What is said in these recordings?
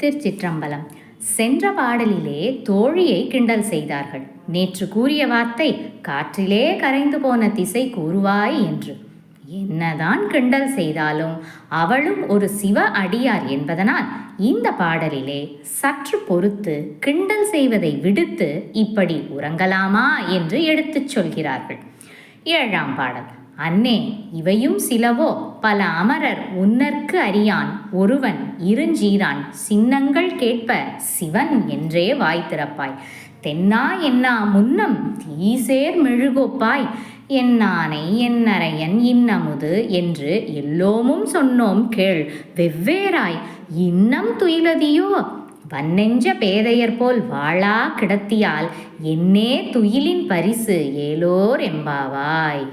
திருச்சிற்றம்பலம். சென்ற பாடலிலே தோழியை கிண்டல் செய்தார்கள். நேற்று கூறிய வார்த்தை காற்றிலே கரைந்து போன திசை கூறுவாய் என்று. என்னதான் கிண்டல் செய்தாலும் அவளும் ஒரு சிவ அடியார் என்பதனால் இந்த பாடலிலே சற்று பொறுத்து கிண்டல் செய்வதை விடுத்து இப்படி உறங்கலாமா என்று எடுத்துச் சொல்கிறார்கள். ஏழாம் பாடல். அன்னே இவையும் சிலவோ? பல அமரர் உன்னற்கு அறியான். ஒருவன் இருஞ்சீரான். சின்னங்கள் கேட்ப சிவன் என்றே வாய் திறப்பாய். தென்னா என்னா முன்னம் தீசேர் மெழுகோப்பாய். என்னானை என்னரையன் இன்னமுது என்று எல்லோமும் சொன்னோம் கேள். வெவ்வேறாய். இன்னம் துயிலதியோ? வன்னெஞ்ச பேதையர் போல் வாழா கிடத்தியால். என்னே துயிலின் பரிசு ஏலோர் எம்பாவாய்.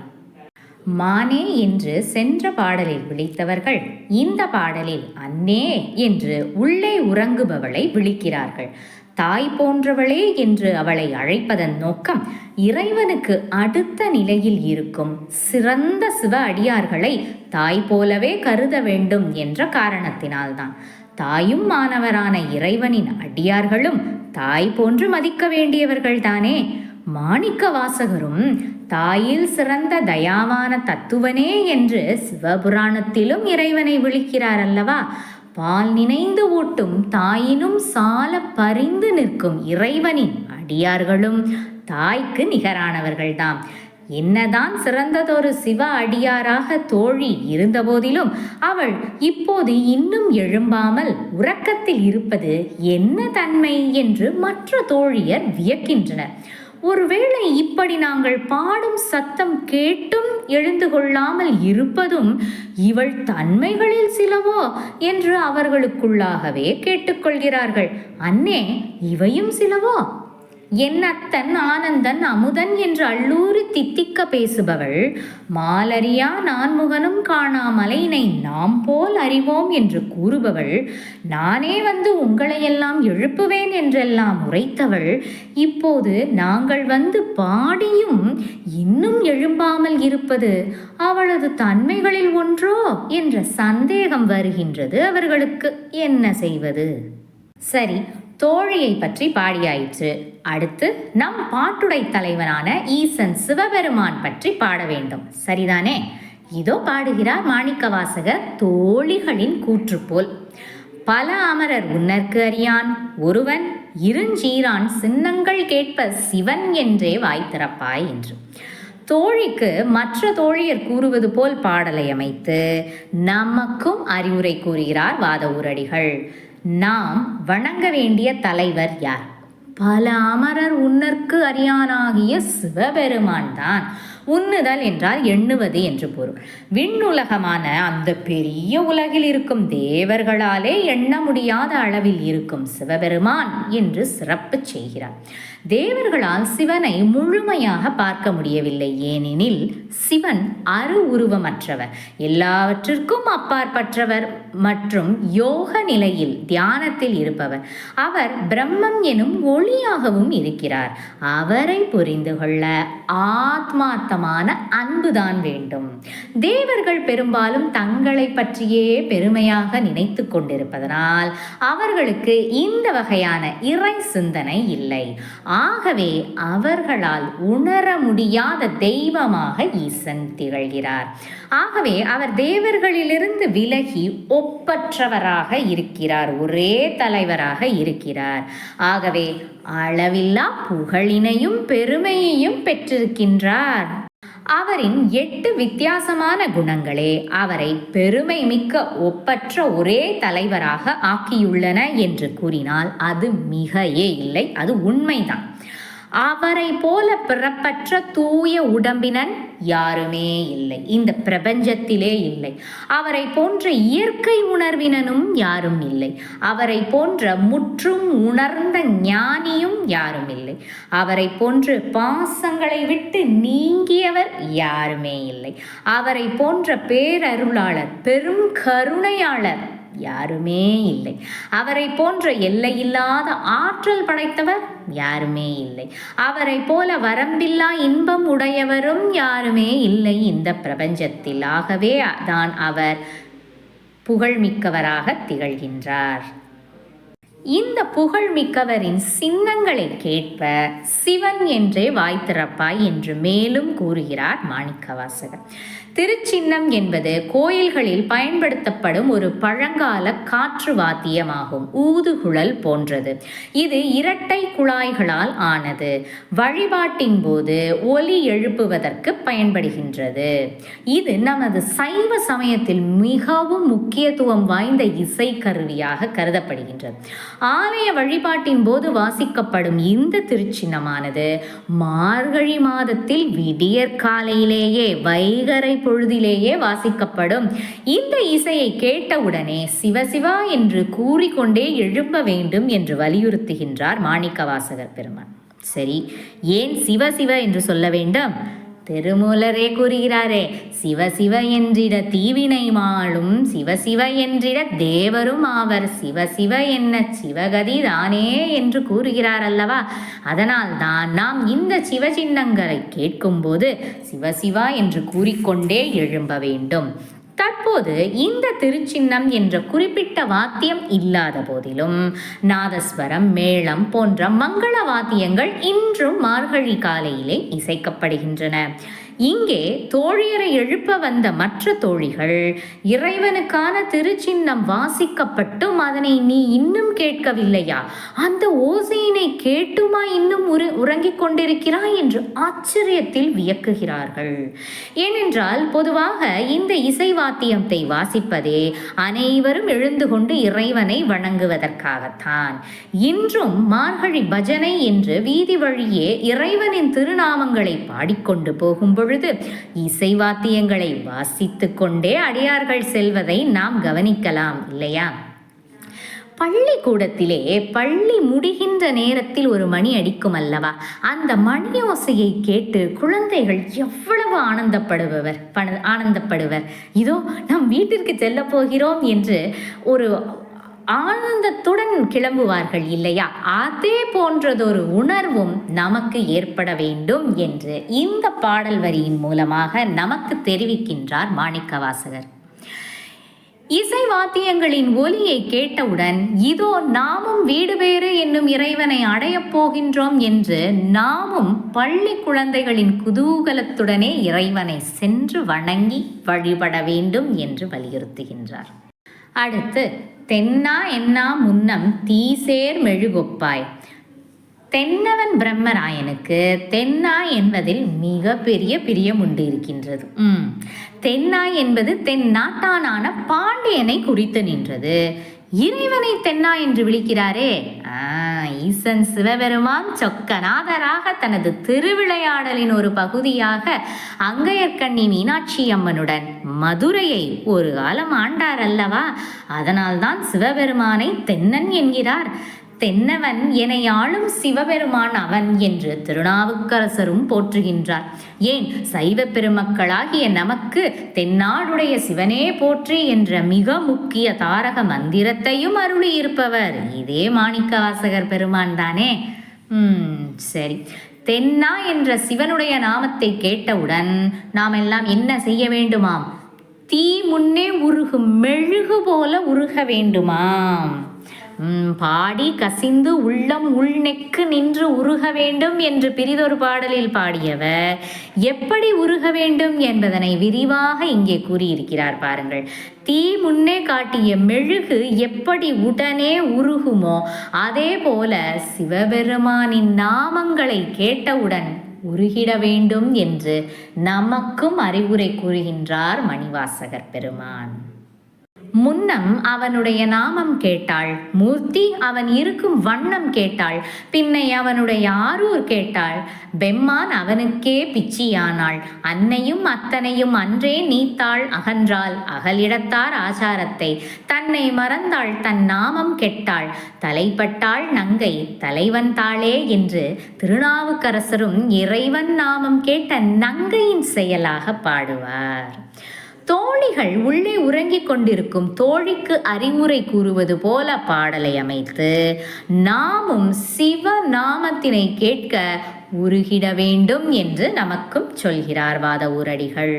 மானே என்று சென்ற பாடலில் விழித்தவர்கள் இந்த பாடலில் அன்னே என்று உள்ளே உறங்குபவளை விழிக்கிறார்கள். தாய் போன்றவளே என்று அவளை அழைப்பதன் நோக்கம் இறைவனுக்கு அடுத்த நிலையில் இருக்கும் சிறந்த சிவ அடியார்களை தாய் போலவே கருத வேண்டும் என்ற காரணத்தினால்தான். தாயும் மாணவரான இறைவனின் அடியார்களும் தாய் போன்று மதிக்க வேண்டியவர்கள் தானே மாணிக்க வாசகரும் தாயில் சிறந்த தயாவான தத்துவனே என்று சிவபுராணத்திலும் இறைவனை விழிக்கிறார் அல்லவா பால் நினைந்து ஊட்டும் தாயினும் சால பறிந்து நிற்கும் இறைவனின் அடியார்களும் தாய்க்கு நிகரானவர்கள்தாம். என்னதான் சிறந்ததொரு சிவ அடியாராக தோழி இருந்தபோதிலும் அவள் இப்போது இன்னும் எழும்பாமல் உறக்கத்தில் இருப்பது என்ன தன்மை என்று மற்ற தோழியர் வியக்கின்றனர். ஒருவேளை இப்படி நாங்கள் பாடும் சத்தம் கேட்டும் எழுந்து கொள்ளாமல் இருப்பதும் இவள் தன்மைகளில் சிலவோ என்று அவர்களுக்குள்ளாகவே கேட்டுக்கொள்கிறார்கள். அன்னே இவையும் சிலவோ? என் அத்தன் ஆனந்தன் அமுதன் என்று அள்ளூரி தித்திக்க பேசுபவள். மாலரியா நான்முகனும் காணாமலையினை நாம் போல் அறிவோம் என்று கூறுபவள். நானே வந்து உங்களையெல்லாம் எழுப்புவேன் என்றெல்லாம் உரைத்தவள். இப்போது நாங்கள் வந்து பாடியும் இன்னும் எழும்பாமல் இருப்பது அவளது தன்மைகளில் ஒன்றோ என்ற சந்தேகம் வருகின்றது அவர்களுக்கு. என்ன செய்வது? சரி தோழியை பற்றி பாடியாயிற்று. அடுத்து நம் பாட்டுடை தலைவனான ஈசன் சிவபெருமான் பற்றி பாட வேண்டும். சரிதானே? இதோ பாடுகிறார் மாணிக்கவாசகர் தோழிகளின் கூற்று போல் பல அமரர் உன்னற்கு அறியான். ஒருவன் இருஞ்சீரான் சின்னங்கள் கேட்ப சிவன் என்றே வாய் திறப்பாய் என்று. தோழிக்கு மற்ற தோழியர் கூறுவது போல் பாடலை அமைத்து நமக்கும் அறிவுரை கூறுகிறார் வாத ஊரடிகள். நாம் வணங்க வேண்டிய தலைவர் யார்? பல அமரர் உன்னற்கு அரியானாகிய சிவபெருமான் தான் உண்ணுதல் என்றால் எண்ணுவது என்று பொருள். விண்ணுலகமான அந்த பெரிய உலகில் இருக்கும் தேவர்களாலே எண்ண முடியாத அளவில் இருக்கும் சிவபெருமான் என்று சிறப்பு செய்கிறார். தேவர்களால் சிவனை முழுமையாக பார்க்க முடியவில்லை. ஏனெனில் சிவன் அரு உருவமற்றவர். எல்லாவற்றிற்கும் அப்பாற்பற்றவர் மற்றும் யோக நிலையில் தியானத்தில் இருப்பவர். அவர் பிரம்மம் எனும் ஒளியாகவும் இருக்கிறார். அவரை புரிந்து கொள்ள ஆத்மார்த்தமான அன்புதான் வேண்டும். தேவர்கள் பெரும்பாலும் தங்களை பற்றியே பெருமையாக நினைத்து கொண்டிருப்பதனால் அவர்களுக்கு இந்த வகையான இறை சிந்தனை இல்லை. ஆகவே அவர்களால் உணர முடியாத தெய்வமாக ஈசன் திகழ்கிறார். ஆகவே அவர் தேவர்களிலிருந்து விலகி ஒப்பற்றவராக இருக்கிறார். ஒரே தலைவராக இருக்கிறார். ஆகவே அளவில்லா புகழினையும் பெருமையையும் பெற்றிருக்கின்றார். அவரின் எட்டு வித்தியாசமான குணங்களே அவரை பெருமை மிக்க ஒப்பற்ற ஒரே தலைவராக ஆக்கியுள்ளன என்று கூறினால் அது மிகையே இல்லை அது உண்மைதான். அவரை போல பிறப்பற்ற தூய உடம்பினன் யாருமே இல்லை. இந்த பிரபஞ்சத்திலே இல்லை. அவரை போன்ற இயற்கை உணர்வினனும் யாரும் இல்லை. அவரை போன்ற முற்றும் உணர்ந்த ஞானியும் யாரும் இல்லை. அவரை போன்று பாசங்களை விட்டு நீங்கியவர் யாருமே இல்லை. அவரை போன்ற பேரருளாளர் பெரும் கருணையாளர் யாருமே இல்லை. அவரை போன்ற எல்லையில்லாத ஆற்றல் படைத்தவர் யாருமே இல்லை. அவரை போல வரம்பில்லா இன்பம் உடையவரும் யாருமே இல்லை இந்த பிரபஞ்சத்தில். ஆகவே தான் அவர் புகழ்மிக்கவராக திகழ்கின்றார். இந்த புகழ்மிக்கவரின் சின்னங்களை கேட்ப சிவன் என்றே வாய் திறப்பாய் என்று மேலும் கூறுகிறார் மாணிக்கவாசகர். திருச்சின்னம் என்பது கோயில்களில் பயன்படுத்தப்படும் ஒரு பழங்கால காற்று வாத்தியமாகும் ஊதுகுழல் போன்றது. இது இரட்டை குழாய்களால் ஆனது. வழிபாட்டின் போது ஒலி எழுப்புவதற்கு பயன்படுகின்றது. இது நமது சைவ சமயத்தில் மிகவும் முக்கியத்துவம் வாய்ந்த இசை கருவியாக கருதப்படுகின்றது. ஆலய வழிபாட்டின் போது வாசிக்கப்படும் இந்த திருச்சின்னமானது மார்கழி மாதத்தில் விடியற் காலையிலேயே வைகரை பொழுதிலேயே வாசிக்கப்படும். இந்த இசையை கேட்டவுடனே சிவசிவா என்று கூறிக்கொண்டே எழும்ப வேண்டும் என்று வலியுறுத்துகின்றார் மாணிக்கவாசகர் பெருமான். சரி ஏன் சிவசிவ என்று சொல்ல வேண்டும்? திருமூலரே கூறுகிறாரே சிவ சிவ என்றிட தீவினை மாளும் சிவ சிவ என்றிட தேவரும் ஆவர் சிவ சிவ என்ன சிவகதி தானே என்று கூறுகிறார் அல்லவா அதனால் தான் நாம் இந்த சிவ சின்னங்களை கேட்கும்போது சிவ சிவா என்று கூறிக்கொண்டே எழும்ப வேண்டும். தற்போது இந்த திருச்சின்னம் என்ற குறிப்பிட்ட வாத்தியம் இல்லாத போதிலும் நாதஸ்வரம் மேளம் போன்ற மங்கள வாத்தியங்கள் இன்றும் மார்கழி காலையிலே இசைக்கப்படுகின்றன. இங்கே தோழியரை எழுப்ப வந்த மற்ற தோழிகள் இறைவனுக்கான திருச்சின்னம் வாசிக்கப்பட்டும் அதனை நீ இன்னும் கேட்கவில்லையா? அந்த ஓசையினை கேட்டுமா இன்னும் உரு உறங்கிக் கொண்டிருக்கிறாய் என்று ஆச்சரியத்தில் வியக்குகிறார்கள். ஏனென்றால் பொதுவாக இந்த இசை வாத்தியத்தை வாசிப்பதே அனைவரும் எழுந்து கொண்டு இறைவனை வணங்குவதற்காகத்தான். இன்றும் மார்கழி பஜனை என்று வீதி வழியே இறைவனின் திருநாமங்களை பாடிக்கொண்டு போகும் பொழுது இசை வாத்தியங்களை வாசித்து கொண்டே அடியார்கள் செல்வதை நாம் கவனிக்கலாம் இல்லையா? பள்ளிக்கூடத்திலே பள்ளி முடிகின்ற நேரத்தில் ஒரு மணி அடிக்கும் அல்லவா? அந்த மணி ஓசையை கேட்டு குழந்தைகள் எவ்வளவு ஆனந்தப்படுபவர் பண ஆனந்தப்படுவர். இதோ நம் வீட்டிற்கு செல்ல போகிறோம் என்று ஒரு ஆனந்தத்துடன் கிளம்புவார்கள் இல்லையா? அதே போன்றதொரு உணர்வும் நமக்கு ஏற்பட வேண்டும் என்று இந்த பாடல் வரியின் மூலமாக நமக்கு தெரிவிக்கின்றார் மாணிக்கவாசகர். இசை வாத்தியங்களின் ஒலியை கேட்டவுடன் இதோ நாமும் வீடு பேறு என்னும் இறைவனை அடையப் போகின்றோம் என்று நாமும் பள்ளி குழந்தைகளின் குதூகலத்துடனே இறைவனை சென்று வணங்கி வழிபட வேண்டும் என்று வலியுறுத்துகின்றார். அடுத்து தென்னா என்னா முன்னம் தீசேர் மெழுகொப்பாய். தென்னவன் பிரம்மராயனுக்கு தென்னா என்பதில் மிக பெரிய பிரியம் உண்டு இருக்கின்றது உம். தென்னாய் என்பது தென்னாட்டானான பாண்டியனை குறித்து நின்றது. இறைவனை தென்னா என்று விழிக்கிறாரே. ஆ, ஈசன் சிவபெருமான் சொக்கநாதராக தனது திருவிளையாடலின் ஒரு பகுதியாக அங்கையர்கண்ணி மீனாட்சி அம்மனுடன் மதுரையை ஒரு காலம் ஆண்டார் அல்லவா? அதனால்தான் சிவபெருமானை தென்னன் என்கிறார். தென்னவன் என்னை ஆளும் சிவபெருமான் அவன் என்று திருநாவுக்கரசரும் போற்றுகின்றார். ஏன்? சைவ பெருமக்களாகிய நமக்கு தென்னாடுடைய சிவனே போற்றி என்ற மிக முக்கிய தாரக மந்திரத்தையும் அருளியிருப்பவர் இதே மாணிக்கவாசகர் பெருமான் தானே. சரி. தென்னா என்ற சிவனுடைய நாமத்தை கேட்டவுடன் நாம் எல்லாம் என்ன செய்ய வேண்டுமாம்? தீ முன்னே உருகும் மெழுகு போல உருக வேண்டுமாம். பாடி கசிந்து உள்ளம் உள்நெக்கு நின்று உருக வேண்டும் என்று பிரிதொரு பாடலில் பாடியவர் எப்படி உருக வேண்டும் என்பதனை விரிவாக இங்கே கூறியிருக்கிறார் பாருங்கள். தீ முன்னே காட்டிய மெழுகு எப்படி உடனே உருகுமோ அதே போல சிவபெருமானின் நாமங்களை கேட்டவுடன் உருகிட வேண்டும் என்று நமக்கும் அறிவுரை கூறுகின்றார் மணிவாசகர் பெருமான். முன்னம் அவனுடைய நாமம் கேட்டாள். மூர்த்தி அவன் இருக்கும் வண்ணம் கேட்டாள். பின்னை அவனுடைய ஆரூர் கேட்டாள். பெம்மான் அவனுக்கே பிச்சியானாள். அன்னையும் அத்தனையும் அன்றே நீத்தாள் அகன்றாள். அகலிடத்தார் ஆச்சாரத்தை தன்னை மறந்தாள் தன் நாமம் கெட்டாள். தலைப்பட்டாள் நங்கை. தலைவன் தாளே என்று திருநாவுக்கரசரும் இறைவன் நாமம் கேட்ட நங்கையின் செயலாக பாடுவார். தோழிகள் உள்ளே உறங்கிக் கொண்டிருக்கும் தோழிக்கு அறிவுரை கூறுவது போல பாடலை அமைத்து நாமும் சிவ நாமத்தினை கேட்க உருகிட வேண்டும் என்று நமக்கும் சொல்கிறார் வாத ஊரடிகள்.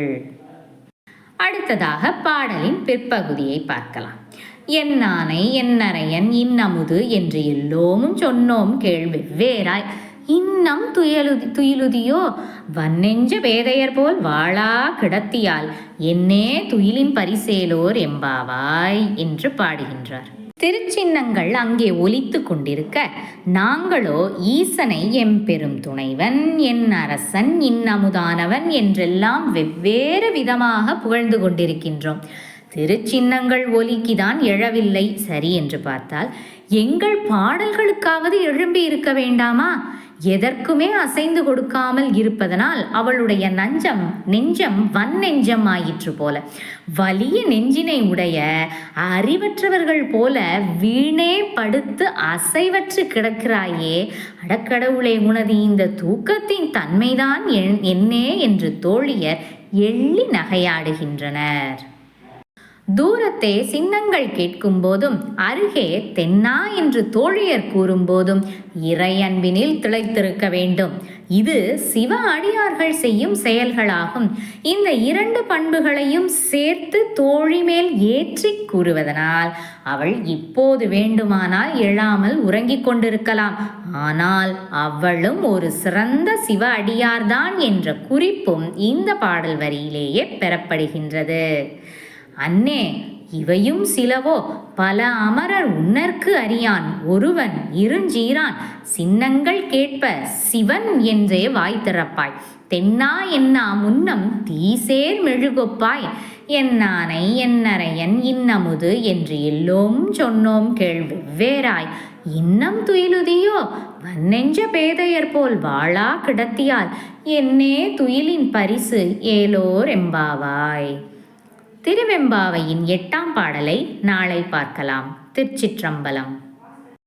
அடுத்ததாக பாடலின் பிற்பகுதியை பார்க்கலாம். என்னானை என்னரையன் இன்னமுது என்று எல்லோமும் சொன்னோம் கேள்வி வேறாய். இன்னம் துயலுதி துயிலுதியோ? வன்னெஞ்ச பேதையர் போல் வாழா கிடத்தியால் என்னே துயிலின் பரிசேலோர் எம்பாவாய் என்று பாடுகின்றார். திருச்சின்னங்கள் அங்கே ஒலித்து கொண்டிருக்க நாங்களோ ஈசனை எம்பெரும் துணைவன் என் அரசன் இன்னமுதானவன் என்றெல்லாம் வெவ்வேறு விதமாக புகழ்ந்து கொண்டிருக்கின்றோம். திருச்சின்னங்கள் ஒலிக்குதான் எழவில்லை சரி என்று பார்த்தால் எங்கள் பாடல்களுக்காவது எழும்பி இருக்க வேண்டாமா? எதற்குமே அசைந்து கொடுக்காமல் இருப்பதனால் அவளுடைய நஞ்சம் நெஞ்சம் வன் நெஞ்சம் ஆயிற்று போல. வலிய நெஞ்சினை உடைய அறிவற்றவர்கள் போல வீணே படுத்து அசைவற்று கிடக்கிறாயே. அடக்கடவுளே உனது இந்த தூக்கத்தின் தன்மைதான் என்- என்னே என்று தோழியர் எள்ளி நகையாடுகின்றனர். தூரத்தே சின்னங்கள் கேட்கும் போதும் அருகே தென்னா என்று தோழியர் கூறும்போதும் இறை அன்பினில் திளைத்திருக்க வேண்டும். இது சிவ அடியார்கள் செய்யும் செயல்களாகும். இந்த இரண்டு பண்புகளையும் சேர்த்து தோழி மேல் ஏற்றி கூறுவதனால் அவள் இப்போது வேண்டுமானால் எழாமல் உறங்கிக் கொண்டிருக்கலாம். ஆனால் அவளும் ஒரு சிறந்த சிவ அடியார்தான் என்ற குறிப்பும் இந்த பாடல் வரியிலேயே பெறப்படுகின்றது. அன்னே இவையும் சிலவோ. பல அமரர் உன்னற்கு அறியான். ஒருவன் இருஞ்சீரான். சின்னங்கள் கேட்ப சிவன் என்றே வாய் திறப்பாய். தென்னா என்னா முன்னம் தீசேர் மெழுகொப்பாய். என்னானை என்னரையன் இன்னமுது என்று எல்லோம் சொன்னோம் கேள்வி வேறாய் இன்னம் துயிலுதியோ? வன்னெஞ்ச பேதையர் போல் வாழா கிடத்தியால். என்னே துயிலின் பரிசு ஏலோர் எம்பாவாய். திருவெம்பாவையின் எட்டாம் பாடலை நாளை பார்க்கலாம். திருச்சிற்றம்பலம்.